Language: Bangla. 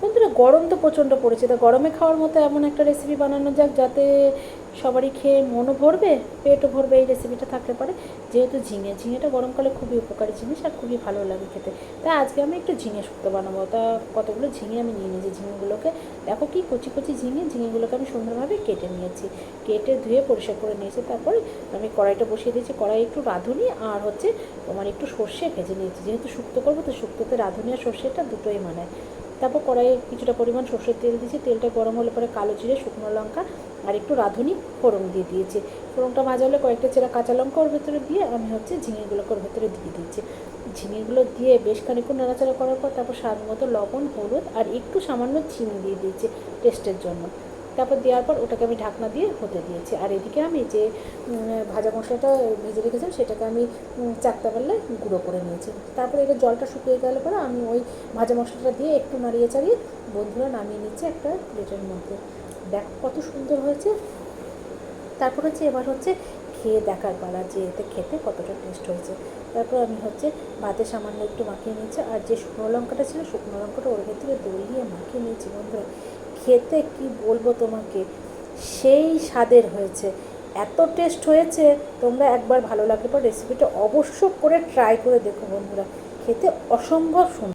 বন্ধুরা, গরম তো প্রচণ্ড পড়েছে। তা গরমে খাওয়ার মতো এমন একটা রেসিপি বানানো যাক যাতে সবারই খেয়ে মনও ভরবে, পেটও ভরবে, এই রেসিপিটা থাকলে পারে। যেহেতু ঝিঙে, ঝিঙেটা গরমকালে খুবই উপকারী জিনিস আর খুবই ভালো লাগে খেতে। তাই আজকে আমি একটু ঝিঙে শুক্তো বানাবো। তা কতগুলো ঝিঙে আমি নিয়ে নিয়েছি ঝিঙেগুলোকে। দেখো কি কচি কচি ঝিঙে, ঝিঙেগুলোকে আমি সুন্দরভাবে কেটে নিয়েছি। কেটে ধুয়ে পরিষ্কার করে নিয়েছি। তারপরে আমি কড়াইটা বসিয়ে দিয়েছি। কড়াই একটু রাঁধুনি আর হচ্ছে তোমার একটু সর্ষে ভেজে নিয়েছি। যেহেতু শুক্তো করব, তো শুক্তোতে রাঁধুনি আর সর্ষেটা দুটোই মানায়। তারপর কড়াইয়ে কিছুটা পরিমাণ সর্ষের তেল দিয়েছি। তেলটা গরম হলে পরে কালো জিরে, শুকনো লঙ্কা আর একটু রাঁধুনি ফোড়ন দিয়ে দিয়েছি। ফোড়নটা হলে কয়েকটা চেরা কাঁচা লঙ্কা ওর ভেতরে দিয়ে আমি হচ্ছে ঝিঙেগুলোকে ওর ভেতরে দিয়ে দিয়েছি ঝিঙেগুলো দিয়ে বেশ খানিক্ষণ নাড়াচাড়া করার পর তারপর স্বাদ মতো লবণ, হলুদ আর একটু সামান্য চিনি দিয়ে দিয়েছি টেস্টের জন্য। তারপর দেওয়ার পর ওটাকে আমি ঢাকনা দিয়ে হতে দিয়েছি। আর এদিকে আমি যে ভাজা মশলাটা ভেজে রেখেছিলাম সেটাকে আমি উম, চাকতা পাল্লে গুঁড়ো করে নিয়েছি। তারপরে এটা জলটা শুকিয়ে গেলে পরে আমি ওই ভাজা মশলাটা দিয়ে একটু নাড়িয়ে চাড়িয়ে বন্ধুরা নামিয়ে নিচ্ছে একটা প্লেটের মধ্যে। দেখ কত সুন্দর হয়েছে। তারপর হচ্ছে এবার হচ্ছে খেয়ে দেখার পালা যে এতে খেতে কতটা টেস্ট হয়েছে। তারপর আমি হচ্ছে ভাতে সামান্য একটু মাখিয়ে নিয়েছি। আর যে শুকনো লঙ্কাটা ছিল শুকনো লঙ্কাটা ওর ভেতরে দলিয়ে মাখিয়ে নিয়েছি বন্ধুরা। খেতে কি বলব তোমাকে? সেই স্বাদের হয়েছে। এত টেস্ট হয়েছে, তোমরা একবার ভালো লাগলে পর রেসিপিটা অবশ্য করে ট্রাই করে দেখো বন্ধুরা। খেতে অসম্ভব সুন্দর